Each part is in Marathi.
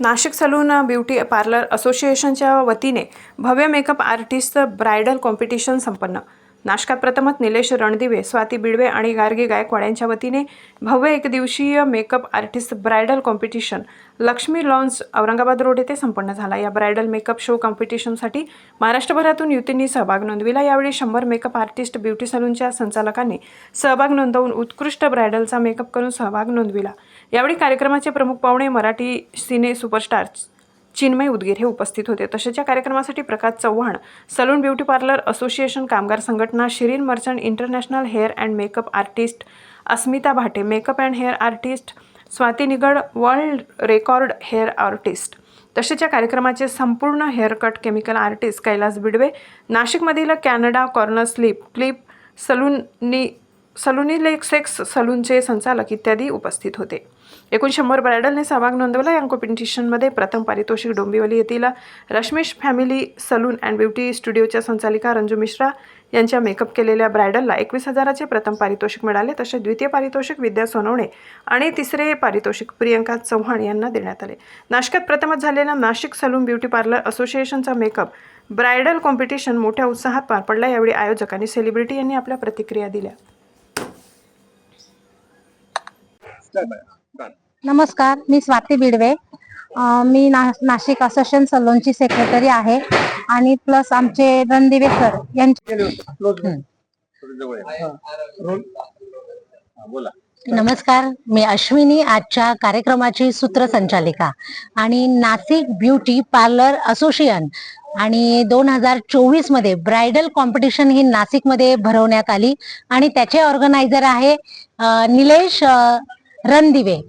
नाशिक सलून ब्युटी पार्लर असोसिएशनच्या वतीने भव्य मेकअप आर्टिस्ट ब्रायडल कॉम्पिटिशन संपन्न. नाशकात प्रथमच निलेश रणदिवे स्वाती बिडवे आणि गार्गी गायकवाड यांच्या वतीने भव्य एकदिवसीय makeup artist bridal competition Lakshmi lawns Aurangabad road येथे संपन्न झाला. या ब्रायडल मेकअप शो कॉम्पिटिशनसाठी महाराष्ट्रभरातून युतींनी सहभाग नोंदविला. यावेळी शंभर मेकअप आर्टिस्ट ब्युटी सलूनच्या संचालकांनी सहभाग नोंदवून उत्कृष्ट ब्रायडलचा मेकअप करून सहभाग नोंदविला. यावेळी कार्यक्रमाचे प्रमुख पाहुणे मराठी सिने सुपरस्टार चिन्मय उदगीर हे उपस्थित होते. तसेच या कार्यक्रमासाठी Prakash Chavan salon beauty parlour association कामगार संघटना Shirin merchant international hair and makeup artist Asmita Bhate makeup and hair artist Swati Nigad world record hair artist. तसेच या कार्यक्रमाचे संपूर्ण haircut chemical artist Kailas Bidwe नाशिकमधील कॅनडा कॉर्नर स्लिप क्लिप सलूननी सलुनिलेक्सेक्स सलूनचे संचालक इत्यादी उपस्थित होते. एकूण शंभर ब्रायडलने सहभाग नोंदवला. या कॉम्पिटिशनमध्ये प्रथम पारितोषिक डोंबिवली येथील Rashmesh family salon and beauty स्टुडिओच्या संचालिका रंजू मिश्रा यांच्या मेकअप केलेल्या ब्रायडलला एकवीस हजाराचे प्रथम पारितोषिक मिळाले. तसे द्वितीय पारितोषिक विद्या सोनवणे आणि तिसरे पारितोषिक प्रियंका चव्हाण यांना देण्यात आले. नाशिकात प्रथमच झालेला नाशिक सलून ब्युटी पार्लर असोसिएशनचा मेकअप ब्रायडल कॉम्पिटिशन मोठ्या उत्साहात पार पडला. यावेळी आयोजकांनी सेलिब्रिटी यांनी आपल्या प्रतिक्रिया दिल्या. नमस्कार मी स्वाती बिडवे. मी ना नाशिक असोसिएशन सलोनची सेक्रेटरी आहे आणि प्लस आमचे रणदिवे सर यांचे नमस्कार मी अश्विनी आजच्या कार्यक्रमाची सूत्रसंचालिका. आणि नाशिक ब्युटी पार्लर असोसिएशन आणि दोन हजार चोवीसमध्ये ब्रायडल कॉम्पिटिशन ही नाशिकमध्ये भरवण्यात आली. आणि त्याचे ऑर्गनायझर आहे निलेश रणदिवे दिवे.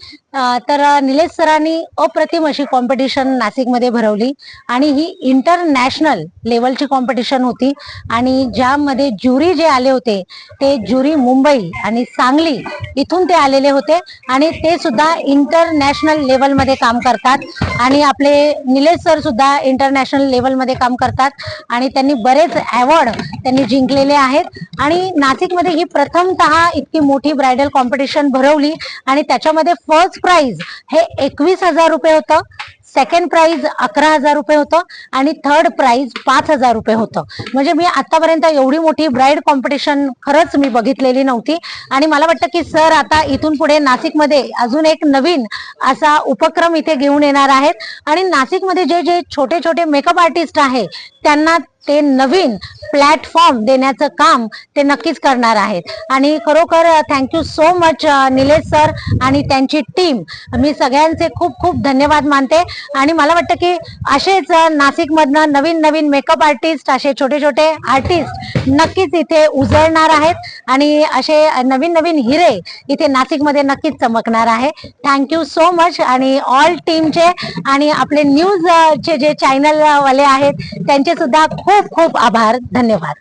तर निलेश सरांनी अप्रतिम अशी कॉम्पिटिशन नाशिकमध्ये भरवली आणि ही इंटरनॅशनल लेवलची कॉम्पिटिशन होती आणि ज्यामध्ये ज्युरी जे आले होते ते ज्युरी मुंबई आणि सांगली इथून ते आलेले होते आणि ते सुद्धा इंटरनॅशनल लेवलमध्ये काम करतात आणि आपले निलेश सर सुद्धा इंटरनॅशनल लेवलमध्ये काम करतात आणि त्यांनी बरेच अवॉर्ड त्यांनी जिंकलेले आहेत. आणि नाशिकमध्ये ही प्रथमतः इतकी मोठी ब्रायडल कॉम्पिटिशन भरवली आणि त्याच्यामध्ये फर्स्ट प्राइज हे एकवीस हजार रुपये होतं. सेकंड प्राइज अकरा हजार रुपये होतं आणि थर्ड प्राइज पाच हजार रुपये होतं. म्हणजे मी आतापर्यंत एवढी मोठी ब्राईड कॉम्पिटिशन खरंच मी बघितलेली नव्हती. आणि मला वाटतं की सर आता इथून पुढे नाशिकमध्ये अजून एक नवीन असा उपक्रम इथे घेऊन येणार आहेत. आणि नाशिकमध्ये जे जे छोटे छोटे मेकअप आर्टिस्ट आहे त्यांना ते नवीन प्लॅटफॉर्म देण्याचं काम ते नक्कीच करणार आहेत. आणि खरोखर thank you so much Nilesh sir आणि त्यांची टीम मी सगळ्यांचे खूप खूप धन्यवाद मानते. आणि मला वाटतं की असेच नाशिकमधनं नवीन नवीन मेकअप आर्टिस्ट असे छोटे छोटे आर्टिस्ट नक्कीच इथे उजळणार आहेत. आणि असे नवीन नवीन हिरे इथे नाशिकमध्ये नक्कीच चमकणार आहे. थँक्यू सो मच आणि ऑल टीमचे आणि आपले न्यूजचे जे चॅनलवाले आहेत त्यांचे सुद्धा खूप खूप खूप आभार धन्यवाद.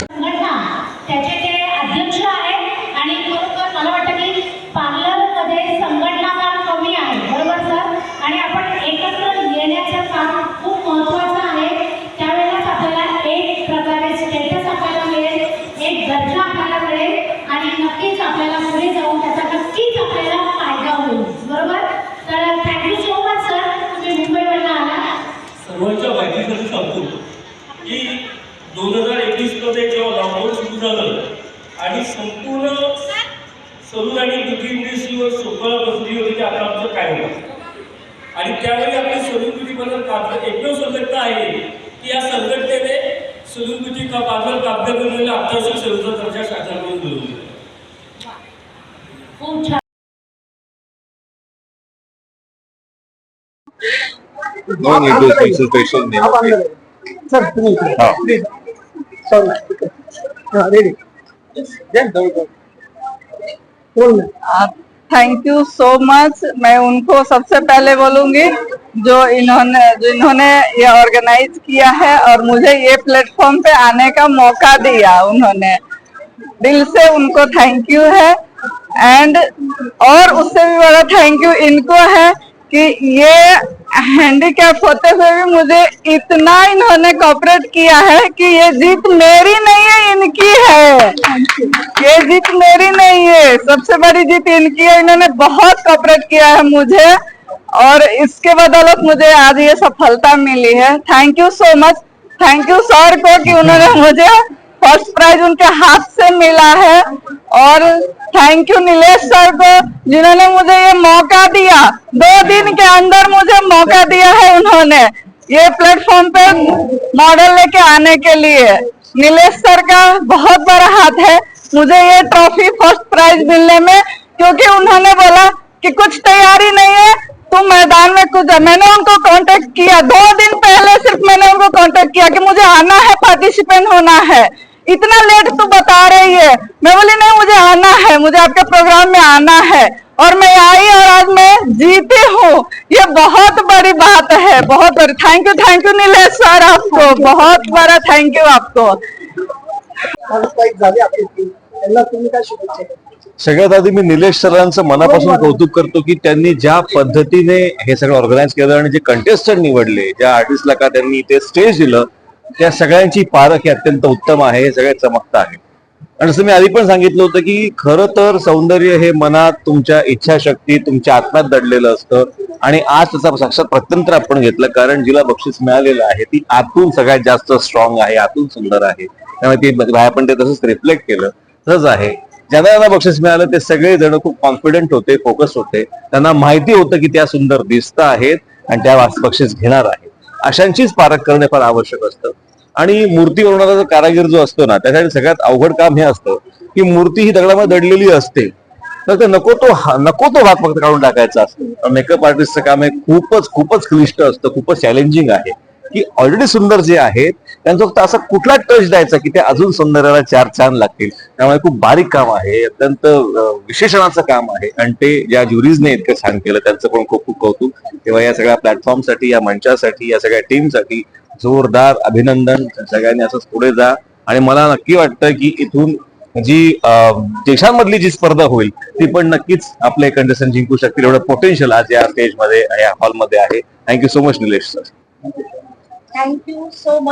संघटना त्याचे ते अध्यक्ष आणि संपूर्ण सलून आणि ब्युटी इंडस्ट्रीवर सोपाळा बसली होती की आता आमचं काय होतं आणि त्यावेळी आपली सलून ब्युटी पार्लर कागद एकमेव संघटना आहे की या संघटनेने सलून ब्युटी का पार्लर कागद बनवलेल्या अत्यावश्यक सेवेचा दर्जा खूप छान No need consultation name. Okay. Sir तुम्ही. हा. Sorry. हा, ready. Thank you so much मैं उनको सबसे पहले बोलूँगी जो इन्होंने जो इन्होंने ये ऑर्गेनाइज किया है और मुझे ये प्लेटफॉर्म पे आने का मौका दिया उन्होंने। दिल से उनको थैंक यू है। एंड और उससे भी बड़ा थैंक यू इनको है कि ये हैंडीकैप होते हुए भी मुझे इतना इन्होंने कॉपरेट किया है कि ये जीत मेरी नहीं है, इनकी है। ये जीत मेरी नहीं है। सबसे बड़ी जीत इनकी है। इन्होंने बहुत कॉपरेट किया है मुझे। और इसके बदौलत मुझे आज ये सफलता मिली है। Thank you so much thank you sir को कि उन्होंने मुझे फ़र्स्ट प्राइज उनके हाथ से मिला है। और थैंक यू नीलेश सर को, जिन्होंने मुझे ये मौका दिया। दो दिन के अंदर मुझे मौका दिया है उन्होंने ये प्लेटफॉर्म पे मॉडल लेके आने के लिए। नीलेश सर का बहुत बड़ा हाथ है मुझे ये ट्रॉफी फ़र्स्ट प्राइज मिलने में, क्योंकि उन्होंने बोला कि कुछ तैयारी नहीं है, तुम मैदान में कुछ मैंने उनको कांटेक्ट किया। दो दिन पहले सिर्फ़ मैंने उनको कांटेक्ट किया कि मुझे आना है पार्टिसिपेंट होना है। इतना लेट तू बता रही है। मैं बोली नहीं मुझे आना है मुझे आपके प्रोग्राम में आना है। और मैं आई और आज मैं जीती हूँ। ये बहुत बड़ी बात है बहुत बड़ी। Thank you thank you Nilesh sir आपको। बहुत बड़ा थैंक यू आपको। सगळ्यात आधी मी निलेश सरांचं मनापासून कौतुक करतो की त्यांनी ज्या पद्धतीने हे सगळं ऑर्गनाईज केलं आणि जे कंटेस्टंट निवडले ज्या आर्टिस्टला का त्यांनी ते स्टेज दिलं त्या सगळ्यांची पारख ही अत्यंत उत्तम आहे हे चमकता आहे. आणि जसं मी आधी पण सांगितलं होतं की खरं तर सौंदर्य हे मनात तुमच्या इच्छाशक्ती तुमच्या आत्म्यात दडलेलं असतं. आणि आज त्याचा साक्षात प्रत्यंतर आपण घेतलं कारण जिला बक्षीस मिळालेलं आहे ती आतून सगळ्यात जास्त स्ट्रॉंग आहे आतून सुंदर आहे. त्यामुळे ती म्हणजे बाहेर पण ते तसंच रिफ्लेक्ट केलं. तसंच आहे. ज्यांना ज्यांना बक्षीस मिळालं ते सगळे जण खूप कॉन्फिडंट होते फोकस होते. त्यांना माहिती होतं की त्या सुंदर दिसत आहेत आणि त्या बक्षीस घेणार आहेत. अशांचीच पारख करणे फार आवश्यक असतं. आणि मूर्ती बनवणारा जो कारागीर जो असतो ना त्यासाठी सगळ्यात अवघड काम हे असतं की मूर्ती ही दगडामध्ये दडलेली असते. तर ते नको तो हा- नको तो भाग फक्त काढून टाकायचा असतो. मेकअप आर्टिस्टचं काम हे खूपच खूपच क्लिष्ट असतं खूपच चॅलेंजिंग आहे. की ऑलरेडी सुंदर जे आहेत त्यांचं फक्त असं कुठला टच द्यायचा की ते अजून सौंदर्याला चार चांद लागतील. त्यामुळे खूप बारीक काम आहे अत्यंत विशेषणाचं काम आहे. आणि ते ज्या ज्युरीजने इतकं छान केलं त्यांचं पण खूप खूप कौतुक. तेव्हा या सगळ्या प्लॅटफॉर्मसाठी या मंचासाठी या सगळ्या टीमसाठी जोरदार अभिनंदन. सगळ्यांनी असंच पुढे जा. आणि मला नक्की वाटतं की इथून जी देशांमधली जी स्पर्धा होईल ती पण नक्कीच आपले कंटेस्टंट जिंकू शकतील. एवढं पोटेन्शियल आज या स्टेजमध्ये या हॉलमध्ये आहे. Thank you so much Nilesh sir thank you so much